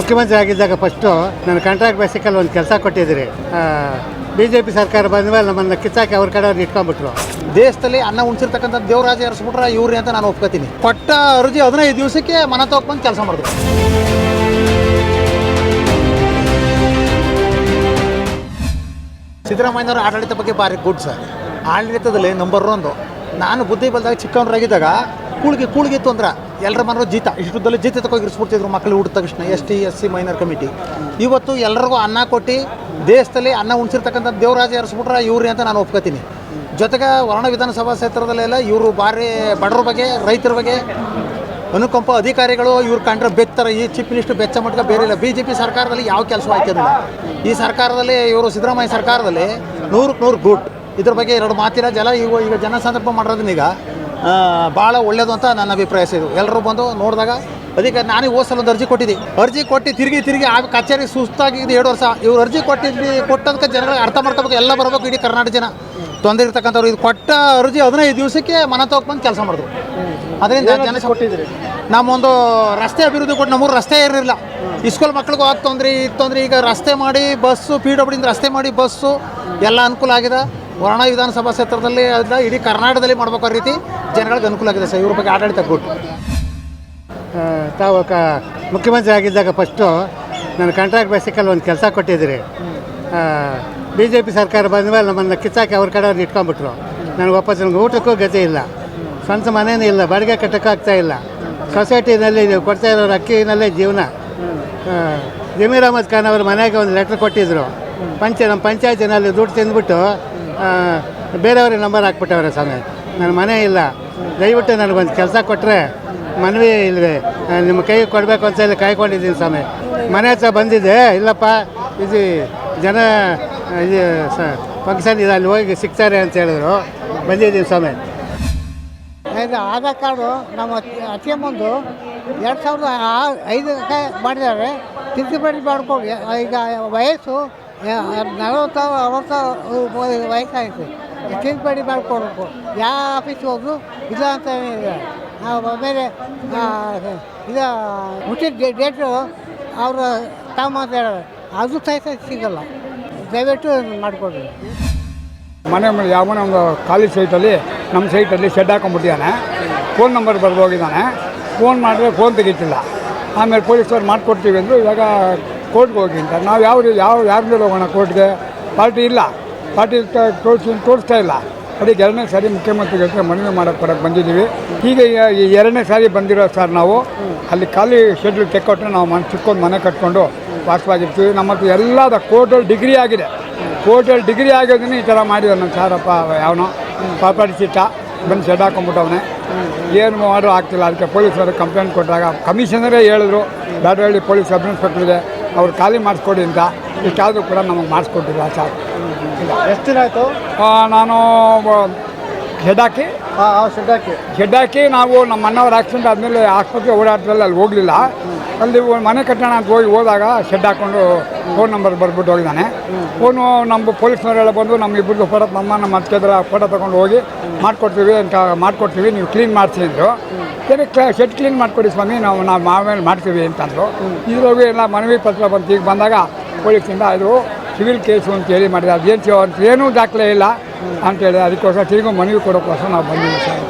ಮುಖ್ಯಮಂತ್ರಿ ಆಗಿದ್ದಾಗ ಫಸ್ಟು ನಾನು ಕಾಂಟ್ರಾಕ್ಟ್ ಬೇಸಿಕಲ್ಲಿ ಒಂದು ಕೆಲಸ ಕೊಟ್ಟಿದ್ದೀರಿ. ಬಿ ಜೆ ಪಿ ಸರ್ಕಾರ ಬಂದ ಮೇಲೆ ನಮ್ಮನ್ನು ಕಿತ್ತಾಕಿ ಅವ್ರ ಕಡೆ ಅವ್ರು ಇಟ್ಕೊಂಡ್ಬಿಟ್ರು. ದೇಶದಲ್ಲಿ ಅನ್ನ ಉಣ್ಸಿರ್ತಕ್ಕಂಥ ದೇವರಾಜ ಎರ್ಸ್ಬಿಟ್ರೆ ಇವ್ರಿ ಅಂತ ನಾನು ಒಪ್ಕೋತೀನಿ. ಕೊಟ್ಟ ಅರ್ಜಿ ಹದಿನೈದು ದಿವಸಕ್ಕೆ ಮನ ತಗೊಂಡು ಕೆಲಸ ಮಾಡಿದ್ರು ಸಿದ್ದರಾಮಯ್ಯನವರ ಆಡಳಿತ ಬಗ್ಗೆ ಭಾರಿ ಗುಡ್ ಸರ್. ಆಡಳಿತದಲ್ಲಿ ನಂಬರ್ ಒಂದು, ನಾನು ಬುದ್ಧಿ ಬಂದಾಗ ಚಿಕ್ಕವರಾಗಿದ್ದಾಗ ಕೂಳಿಗೆ ಕೂಳಿಗೆ ತೊಂದ್ರೆ. ಎಲ್ಲರ ಮನರು ಜೀತ. ಇಷ್ಟುದಲ್ಲಿ ಜೀತ ತಗೊಂಡು ಇರಿಸ್ಬಿಡ್ತಿದ್ರು ಮಕ್ಕಳು ಹುಟ್ಟಿದ ತಕ್ಷಣ, S T, S C, minor committee. ಇವತ್ತು ಎಲ್ಲರಿಗೂ ಅನ್ನ ಕೊಟ್ಟು, ದೇಶದಲ್ಲಿ ಅನ್ನ ಉಣ್ಸಿರ್ತಕ್ಕಂಥ ದೇವರಾಜ ಏರಿಸ್ಬಿಟ್ರೆ ಇವ್ರಿ ಅಂತ ನಾನು ಒಪ್ಕೋತೀನಿ. ಜೊತೆಗೆ ವರ್ಣ ವಿಧಾನಸಭಾ ಕ್ಷೇತ್ರದಲ್ಲೆಲ್ಲ ಇವರು ಭಾರಿ ಬಡವ್ರ ಬಗ್ಗೆ, ರೈತರ ಬಗ್ಗೆ, ಅನುಕಂಪ ಅಧಿಕಾರಿಗಳು ಇವ್ರು ಕಂಡ್ರೆ ಬೆತ್ತಾರೆ. ಈ ಚೀಫ್ ಮಿನಿಸ್ಟರ್ ಬೆಚ್ಚ ಮಟ್ಟ ಬೇರೆ ಇಲ್ಲ. ಬಿ ಜೆ ಪಿ ಸರ್ಕಾರದಲ್ಲಿ ಯಾವ ಕೆಲಸ ಆಯ್ತಿರಲಿಲ್ಲ ಈ ಸರ್ಕಾರದಲ್ಲಿ ಇವರು ಸಿದ್ದರಾಮಯ್ಯ ಸರ್ಕಾರದಲ್ಲಿ ನೂರಕ್ಕೆ ನೂರು ಗುಡ್. ಇದ್ರ ಬಗ್ಗೆ ಎರಡು ಮಾತಿಲ್ಲ. ಜಲ ಈಗ ಈಗ ಜನ ಸಂದರ್ಭ ಮಾಡೋದನ್ನೀಗ ಭಾಳ ಒಳ್ಳೇದು ಅಂತ ನನ್ನ ಅಭಿಪ್ರಾಯ ಇದು. ಎಲ್ಲರೂ ಬಂದು ನೋಡಿದಾಗ ಅದಕ್ಕೆ ನಾನೇ ಹೋದ ಸಲ ಒಂದು ಅರ್ಜಿ ಕೊಟ್ಟಿದ್ದೆ. ಅರ್ಜಿ ಕೊಟ್ಟು ತಿರುಗಿ ತಿರುಗಿ ಆ ಕಚೇರಿ ಸುಸ್ತಾಗಿದ್ದು ಎರಡು ವರ್ಷ. ಇವ್ರು ಅರ್ಜಿ ಕೊಟ್ಟಿದ್ವಿ ಕೊಟ್ಟದಕ್ಕೆ ಜನಗಳಿಗೆ ಅರ್ಥ ಮಾಡ್ಕೋಬೇಕು ಎಲ್ಲ ಬರಬೇಕು ಇಡೀ ಕರ್ನಾಟಕ ಜನ. ತೊಂದರೆ ಇರ್ತಕ್ಕಂಥವ್ರು ಇದು ಕೊಟ್ಟ ಅರ್ಜಿ ಹದಿನೈದು ದಿವಸಕ್ಕೆ ಮನ ಬಂದು ಕೆಲಸ ಮಾಡಿದ್ರು. ಅದರಿಂದ ಜನ ಕೊಟ್ಟಿದ್ರಿ ನಮ್ಮೊಂದು ರಸ್ತೆ ಅಭಿವೃದ್ಧಿ ಕೊಟ್ಟು ನಮ್ಮೂರು ರಸ್ತೆ ಇರಲಿಲ್ಲ ಇಸ್ಕೂಲ್ ಮಕ್ಳಿಗೂ ಆಗ ತೊಂದರೆ ಈಗ ರಸ್ತೆ ಮಾಡಿ ಬಸ್ಸು ಪಿ ಡಬ್ಲ್ಯೂಡಿಂದ ರಸ್ತೆ ಮಾಡಿ ಬಸ್ಸು ಎಲ್ಲ ಅನುಕೂಲ ಆಗಿದೆ. ವರ್ಣ ವಿಧಾನಸಭಾ ಕ್ಷೇತ್ರದಲ್ಲಿ ಅದನ್ನ ಇಡೀ ಕರ್ನಾಟಕದಲ್ಲಿ ಮಾಡ್ಬೇಕು ರೀತಿ ಜನಗಳಿಗೆ ಅನುಕೂಲ ಆಗಿದೆ ಸರ್. ಇವ್ರ ಬಗ್ಗೆ ಆಡಳಿತ ಕೊಟ್ಟು. ತಾವು ಕ ಮುಖ್ಯಮಂತ್ರಿ ಆಗಿದ್ದಾಗ ಫಸ್ಟು ನಾನು ಕಾಂಟ್ರಾಕ್ಟ್ ಬೇಸಿಕಲ್ಲಿ ಒಂದು ಕೆಲಸ ಕೊಟ್ಟಿದ್ದೀರಿ. ಬಿ ಜೆ ಪಿ ಸರ್ಕಾರ ಬಂದ ಮೇಲೆ ನಮ್ಮನ್ನು ಕಿಚ್ಚಾಕಿ ಅವ್ರ ಕಡೆ ಅವ್ರನ್ನ ಇಟ್ಕೊಂಡ್ಬಿಟ್ರು. ನನಗೆ ವಾಪಸ್ ನನಗೆ ಊಟಕ್ಕೂ ಗತಿ ಇಲ್ಲ. ಸ್ವಂತ ಮನೇನೂ ಇಲ್ಲ, ಬಾಡಿಗೆ ಕಟ್ಟೋಕ್ಕಾಗ್ತಾ ಇಲ್ಲ. ಸೊಸೈಟಿನಲ್ಲಿ ನೀವು ಕೊಡ್ತಾ ಇರೋರು ಅಕ್ಕಿನಲ್ಲೇ ಜೀವನ. ಜಮೀರ್ ಅಹಮದ್ ಖಾನ್ ಅವ್ರ ಮನೆಗೆ ಒಂದು ಲೆಟ್ರ್ ಕೊಟ್ಟಿದ್ದರು ಪಂಚ, ನಮ್ಮ ಪಂಚಾಯತಿನಲ್ಲಿ ದುಡ್ಡು ತಿಂದ್ಬಿಟ್ಟು ಬೇರೆಯವ್ರಿಗೆ ನಂಬರ್ ಹಾಕ್ಬಿಟ್ಟವ್ರೆ ಸ್ವಾಮಿ. ನನ್ನ ಮನೆ ಇಲ್ಲ. ದಯವಿಟ್ಟು ನನಗೊಂದು ಕೆಲಸ ಕೊಟ್ಟರೆ ಮನವಿ ಇಲ್ಲದೆ ನಿಮ್ಮ ಕೈಗೆ ಕೊಡಬೇಕು ಅಂತ ಹೇಳಿ ಕಾಯ್ಕೊಂಡಿದ್ದೀನಿ ಸ್ವಾಮಿ. ಮನೆ ಹತ್ರ ಬಂದಿದ್ದೆ. ಇಲ್ಲಪ್ಪ, ಇದು ಜನ, ಇದು ಸ ಫಂಕ್ಷನ್ ಇದೆ, ಅಲ್ಲಿ ಹೋಗಿ ಸಿಗ್ತಾರೆ ಅಂತ ಹೇಳಿದ್ರು. ಬಂದಿದ್ದೀನಿ ಸ್ವಾಮಿ. ಇದು ಆಧಾರ್ ಕಾರ್ಡು ನಮ್ಮ ಅತಿ ಮುಂದು ಎರಡು ಸಾವಿರದ ಐದು ಮಾಡಿದ್ದಾರೆ. ತಿದ್ದುಪಡಿ ಮಾಡ್ಕೊಂಡು, ಈಗ ವಯಸ್ಸು ನಲವತ್ತು ಅರವತ್ತು ವಯಸ್ಸಾಯಿತು. ತಿದ್ದುಪಡಿ ಮಾಡಿಕೊಡ್ಬೇಕು ಯಾವ ಆಫೀಸ್ಗೆ ಹೋದ್ರು ಇಲ್ಲ ಅಂತ ಇದೆ ನಾವು ಆ, ಇದು ಹುಟ್ಟಿದ ಡೇಟು ಅವರು ತಾವು ಮಾತಾಡೋದು ಅದು ಸಹಿತ ಸಿಗಲ್ಲ. ದಯವಿಟ್ಟು ಮಾಡಿಕೊಡ್ರಿ ಮನೆ ಯಾವ ಒಂದು ಖಾಲಿ ಸೈಟಲ್ಲಿ ನಮ್ಮ ಸೈಟಲ್ಲಿ ಶೆಡ್ ಹಾಕೊಂಡ್ಬಿಟ್ಟಿದ್ದಾನೆ. ಫೋನ್ ನಂಬರ್ ಬರೆದು ಹೋಗಿದ್ದಾನೆ. ಫೋನ್ ಮಾಡಿದ್ರೆ ಫೋನ್ ತೆಗಿತಿಲ್ಲ. ಆಮೇಲೆ ಪೊಲೀಸವ್ರು ಮಾಡಿಕೊಡ್ತೀವಿ ಅಂದರು ಇವಾಗ ಕೋರ್ಟ್ಗೆ ಹೋಗಿ ಅಂತ. ನಾವು ಯಾವ ಯಾವ ಯಾರ ಹೋಗೋಣ ಕೋರ್ಟ್ಗೆ. ಪಾರ್ಟಿ ಇಲ್ಲ. ಪಾರ್ಟಿ ತೋರಿಸಿ ತೋರಿಸ್ತಾ ಇಲ್ಲ. ಅದಕ್ಕೆ ಎರಡನೇ ಸಾರಿ ಮುಖ್ಯಮಂತ್ರಿಗಳ ಹತ್ರ ಮನವಿ ಮಾಡೋಕ್ಕೆ ಬರೋಕ್ಕೆ ಬಂದಿದ್ದೀವಿ. ಈಗ ಎರಡನೇ ಸಾರಿ ಬಂದಿರೋ ಸರ್ ನಾವು. ಅಲ್ಲಿ ಖಾಲಿ ಶೆಡ್ಯೂಲ್ ತೆಕ್ಕೊಟ್ಟರೆ ನಾವು ಮನೆ ಚಿಕ್ಕೊಂಡು ಮನೆ ಕಟ್ಕೊಂಡು ವಾಸವಾಗಿರ್ತೀವಿ. ನಮ್ಮ ಹತ್ರ ಎಲ್ಲದ ಕೋರ್ಟಲ್ಲಿ ಡಿಗ್ರಿ ಆಗಿದೆ. ಕೋರ್ಟಲ್ಲಿ ಡಿಗ್ರಿ ಆಗೋದನ್ನ ಈ ಥರ ಮಾಡಿದ ನನ್ನ ಸಾರಪ್ಪ ಯಾವನೋ. ಪಾಪಾಡಿ ಸಿಟ್ಟ. ಬಂದು ಶೆಡ್ ಹಾಕೊಂಡ್ಬಿಟ್ಟವನೆ. ಏನು ಮಾಡೋ ಆಗ್ತಿಲ್ಲ. ಅದಕ್ಕೆ ಪೊಲೀಸರು ಕಂಪ್ಲೇಂಟ್ ಕೊಟ್ಟಾಗ ಕಮಿಷನರೇ ಹೇಳಿದ್ರು. ಬ್ಯಾಡಹಳ್ಳಿ ಪೊಲೀಸ್ ಸಬ್ ಇನ್ಸ್ಪೆಕ್ಟ್ರಿಗೆ. ಅವ್ರು ಖಾಲಿ ಮಾಡಿಸ್ಕೊಡಿ ಅಂತ ಇಷ್ಟಾದರೂ ಕೂಡ ನಮಗೆ ಮಾಡಿಸ್ಕೊಟ್ಟಿಲ್ಲ ಸರ್. ಎಷ್ಟು ದಿನ ಆಯಿತು? ನಾನು ಶೆಡ್ ಹಾಕಿ. ಹಾಂ ಶೆಡ್ ಹಾಕಿ. ಶೆಡ್ ಹಾಕಿ ನಾವು ನಮ್ಮ ಅಣ್ಣವ್ರ ಆಕ್ಸಿಡೆಂಟ್ ಆದಮೇಲೆ ಆಸ್ಪತ್ರೆ ಓಡಾಟದಲ್ಲಿ ಅಲ್ಲಿ ಹೋಗಲಿಲ್ಲ. ಅಲ್ಲಿ ಮನೆ ಕಟ್ಟೋಣ ಅಂತ ಹೋಗಿ ಹೋದಾಗ ಶೆಡ್ ಹಾಕ್ಕೊಂಡು ಫೋನ್ ನಂಬರ್ ಬರ್ಬಿಟ್ಟು ಹೋಗಿದ್ದಾನೆ. ಫೋನು ನಮ್ಮ ಪೊಲೀಸ್ನವರೆಲ್ಲ ಬಂದು ನಮ್ಮ ಇಬ್ಬರದ್ದು ಫೋಟೋ ನಮ್ಮ ನಮ್ಮ ಹತ್ತಿರ ಫೋಟೋ ತೊಗೊಂಡು ಹೋಗಿ ಮಾಡಿಕೊಡ್ತೀವಿ ಅಂತ ಮಾಡ್ಕೊಡ್ತೀವಿ, ನೀವು ಕ್ಲೀನ್ ಮಾಡಿಸಿ ಅಂದರು. ಕ್ಲಾ ಶೆಡ್ ಕ್ಲೀನ್ ಮಾಡಿಕೊಡಿ ಸ್ವಾಮಿ, ನಾವು ನಾವು ಆಮೇಲೆ ಮಾಡ್ತೀವಿ ಅಂತಂದರು ಇದ್ರೊಳಗೆ ಎಲ್ಲ ಮನವಿ ಪತ್ರ ಬಂತು. ಈಗ ಬಂದಾಗ ಪೊಲೀಸಿಂದ ಅದು ಸಿವಿಲ್ ಕೇಸು ಅಂತ ಹೇಳಿ ಮಾಡಿದೆ ಅದೇನು ಏನೂ ದಾಖಲೆ ಇಲ್ಲ ಅಂತೇಳಿ ಅದಕ್ಕೋಸ್ಕರ ತಿರುಗಿ ಮನವಿ ಕೊಡೋಕ್ಕೋಸ್ಕರ ನಾವು ಬಂದಿದ್ದೀವಿ ಸರ್.